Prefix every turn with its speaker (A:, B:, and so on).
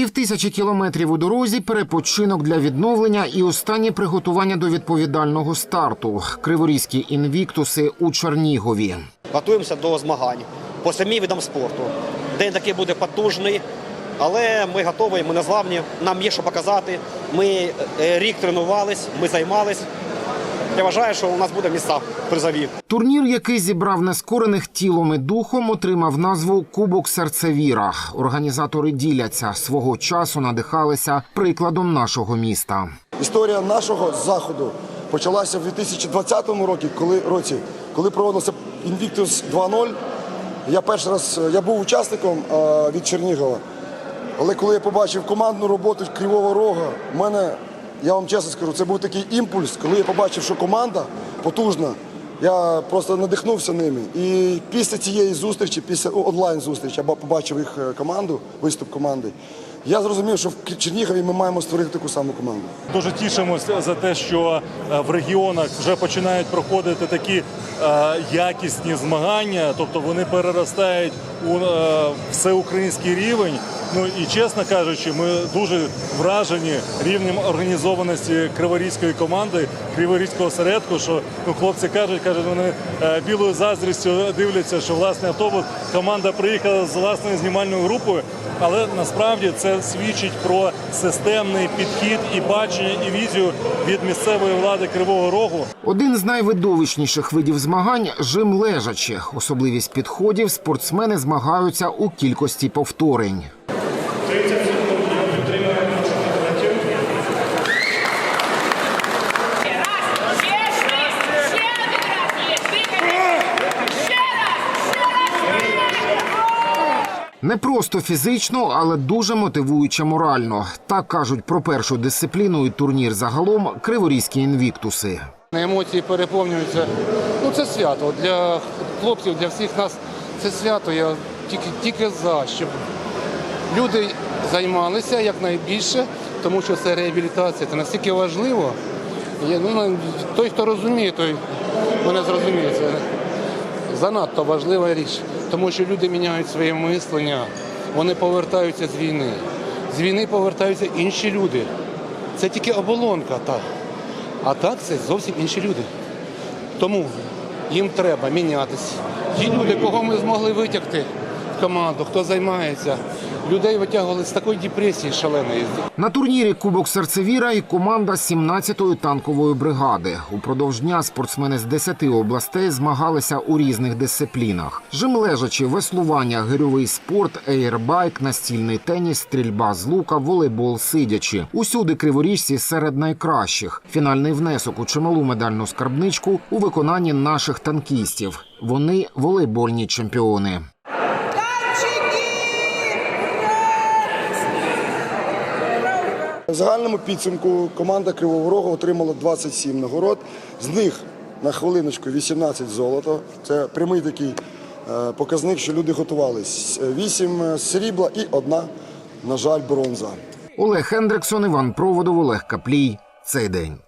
A: Півтисячі кілометрів у дорозі, перепочинок для відновлення і останні приготування до відповідального старту. Криворізькі інвіктуси у Чернігові.
B: Готуємося до змагань по самі видам спорту. День такий буде потужний, але ми готові, ми незламні, нам є що показати. Ми е, рік тренувались, ми займались. Я вважаю, що у нас буде місця призові.
A: Турнір, який зібрав нескорених тілом і духом, отримав назву Кубок Серцевіра. Організатори діляться свого часу надихалися прикладом нашого міста.
C: Історія нашого заходу почалася в 2020 році, коли році, коли проводився Invictus 2.0. Я перший раз я був учасником е, від Чернігова. Але коли я побачив командну роботу Кривого Рога, в мене, я вам чесно скажу, це був такий імпульс, коли я побачив, що команда потужна. Я просто надихнувся ними. І після цієї зустрічі, після онлайн зустрічі, я побачив їх е, команду, виступ команди. Я зрозумів, що в Чернігові ми маємо створити таку саму команду.
D: Дуже тішимося за те, що е, в регіонах вже починають проходити такі е, якісні змагання, тобто вони переростають у всеукраїнський рівень. Ну і чесно кажучи, ми дуже вражені рівнем організованості криворізької команди, криворізького осередку. Що ну хлопці кажуть, кажуть, вони е, білою заздрістю дивляться, що власний автобус команда приїхала з власною знімальною групою. Але насправді це свідчить про системний підхід і бачення, і візію від місцевої влади Кривого Рогу.
A: Один з найвидовищніших видів змагань жим лежачи. Особливість підходів спортсмени змагаються у кількості повторень. Не просто фізично, але дуже мотивуюче морально. Так кажуть про першу дисципліну і турнір загалом криворізькі інвіктуси.
E: Емоції переповнюються. Ну це свято. Для хлопців, для всіх нас це свято. Я тільки, тільки за, щоб люди займалися якнайбільше, тому що це реабілітація. Це настільки важливо. Я, ну, той, хто розуміє, той мене зрозуміє. Це занадто важлива річ, тому що люди міняють своє мислення, вони повертаються з війни. З війни повертаються інші люди. Це тільки оболонка. Так. А так це зовсім інші люди. Тому їм треба мінятися. Ті люди, кого ми змогли витягти в команду, хто займається, людей витягували з такої депресії шаленої.
A: На турнірі Кубок Серцевіра і команда 17-ї танкової бригади. Упродовж дня спортсмени з 10 областей змагалися у різних дисциплінах: жим лежачі, веслування, гирьовий спорт, ейрбайк, настільний теніс, стрільба з лука, волейбол сидячи. Усюди криворіжці серед найкращих. Фінальний внесок у чималу медальну скарбничку у виконанні наших танкістів. Вони волейбольні чемпіони.
C: Загальному підсумку команда Кривого Рогу отримала 27 нагород. З них на хвилиночку 18 золота. Це прямий такий е, показник, що люди готувались. 8 срібла і одна, на жаль, бронза.
A: Олег Хендриксон, Іван Проводов, Олег Каплій. Цей день.